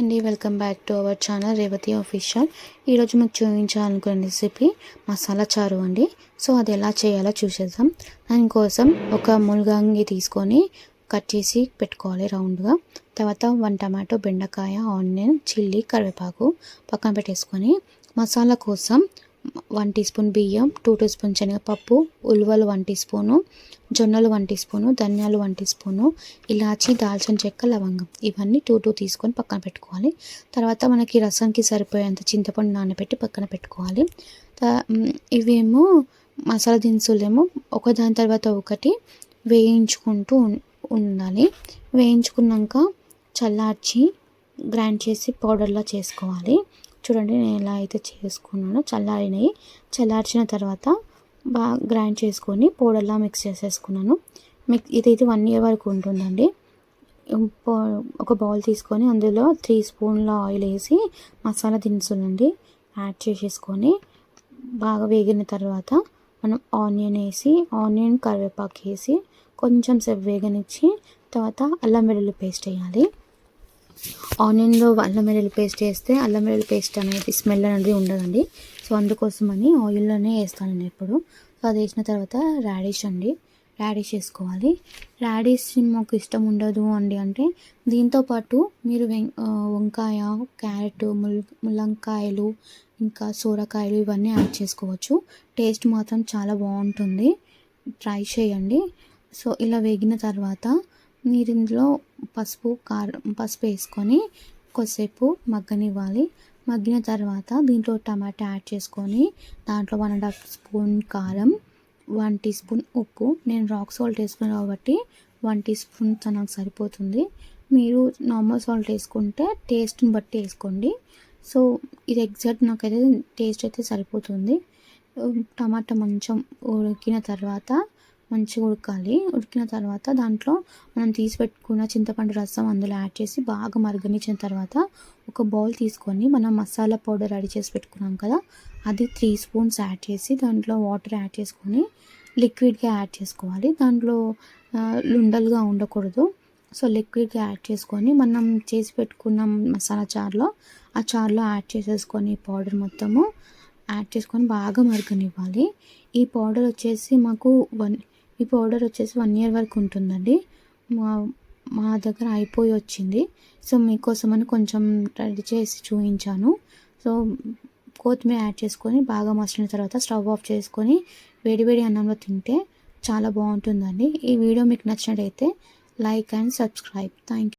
అండి welcome back to our channel Revathi official. ఈరోజు మీకు చూపించాలనుకున్న రెసిపీ మసాలా చారు అండి. సో అది ఎలా చేయాలో చూసేద్దాం. దానికోసం ఒక ముల్గాంగి తీసుకొని కట్ చేసి పెట్టుకోవాలి రౌండ్గా. తర్వాత వన్ టమాటో బెండకాయ ఆనియన్ చిల్లీ కరివేపాకు పక్కన పెట్టేసుకొని మసాలా కోసం వన్ టీ స్పూన్ బియ్యం టూ టీ స్పూన్ శనగపప్పు ఉలువలు వన్ టీ స్పూను జొన్నలు వన్ టీ స్పూను ధనియాలు వన్ టీ స్పూను ఇలాచి దాల్చిన చెక్క లవంగం. ఇవన్నీ టూ టూ తీసుకొని పక్కన పెట్టుకోవాలి. తర్వాత మనకి రసంకి సరిపోయేంత చింతపండు నానబెట్టి పక్కన పెట్టుకోవాలి. ఇవేమో మసాలా దినుసులేమో ఒకదాని తర్వాత ఒకటి వేయించుకుంటూ ఉండాలి. వేయించుకున్నాక చల్లార్చి గ్రైండ్ చేసి పౌడర్లా చేసుకోవాలి. చూడండి నేను ఎలా అయితే చేసుకున్నానో చల్లారినవి చల్లార్చిన తర్వాత బాగా గ్రైండ్ చేసుకొని పౌడర్లా మిక్స్ చేసేసుకున్నాను. మిక్స్ ఇదైతే వన్ ఇయర్ వరకు ఉంటుందండి. ఒక బౌల్ తీసుకొని అందులో త్రీ స్పూన్ల ఆయిల్ వేసి మసాలా దినుసులండి యాడ్ చేసేసుకొని బాగా వేగిన తర్వాత మనం ఆనియన్ వేసి ఆనియన్ కరివేపాకు వేసి కొంచెం సేపు వేగనిచ్చి తర్వాత అల్లం వెల్లుల్లి పేస్ట్ వేయాలి. ఆనియన్లో అల్లం వెల్లుల్లి పేస్ట్ వేస్తే అల్లం వెల్లుల్లి పేస్ట్ అనేది స్మెల్ అనేది ఉండదండి. సో అందుకోసమని ఆయిల్లోనే వేస్తాను నేను ఎప్పుడు. సో అది వేసిన తర్వాత రాడిష్ అండి. రాడిష్ వేసుకోవాలి. రాడిష్ మాకు ఇష్టం ఉండదు అండి అంటే దీంతోపాటు మీరు వంకాయ క్యారెట్ ముల్ ముల్లంకాయలు ఇంకా సోరకాయలు ఇవన్నీ యాడ్ చేసుకోవచ్చు. టేస్ట్ మాత్రం చాలా బాగుంటుంది. ట్రై చేయండి. సో ఇలా వేగిన తర్వాత మీరు ఇందులో పసుపు కారం పసుపు వేసుకొని కొద్దిసేపు మగ్గనివ్వాలి. మగ్గిన తర్వాత దీంట్లో టమాటా యాడ్ చేసుకొని దాంట్లో వన్ అండ్ హాఫ్ స్పూన్ కారం వన్ టీ స్పూన్ ఉప్పు. నేను రాక్ సాల్ట్ వేసుకున్నాను కాబట్టి వన్ టీ స్పూన్ నాకు సరిపోతుంది. మీరు నార్మల్ సాల్ట్ వేసుకుంటే టేస్ట్ని బట్టి వేసుకోండి. సో ఇది ఎగ్జాక్ట్ నాకైతే టేస్ట్ అయితే సరిపోతుంది. టమాటా మంచం ఉడికిన తర్వాత మంచిగా ఉడకాలి. ఉడికిన తర్వాత దాంట్లో మనం తీసి పెట్టుకున్న చింతపండు రసం అందులో యాడ్ చేసి బాగా మరగనిచ్చిన తర్వాత ఒక బౌల్ తీసుకొని మనం మసాలా పౌడర్ రెడీ చేసి పెట్టుకున్నాం కదా అది త్రీ స్పూన్స్ యాడ్ చేసి దాంట్లో వాటర్ యాడ్ చేసుకొని లిక్విడ్గా యాడ్ చేసుకోవాలి. దాంట్లో లుండలుగా ఉండకూడదు. సో లిక్విడ్గా యాడ్ చేసుకొని మనం చేసి పెట్టుకున్న మసాలా చారులో ఆ చారులో యాడ్ చేసేసుకొని పౌడర్ మొత్తము యాడ్ చేసుకొని బాగా మరగనివ్వాలి. ఈ పౌడర్ వచ్చేసి మాకు వన్ ఈ పౌడర్ వచ్చేసి వన్ ఇయర్ వరకు ఉంటుందండి. మా మా దగ్గర అయిపోయి వచ్చింది. సో మీకోసమని కొంచెం రెడీ చేసి చూపించాను సో కొత్తిమీర యాడ్ చేసుకొని బాగా మసిలిన తర్వాత స్టవ్ ఆఫ్ చేసుకొని వేడివేడి అన్నంలో తింటే చాలా బాగుంటుందండి. ఈ వీడియో మీకు నచ్చినట్టయితే like and subscribe. Thank you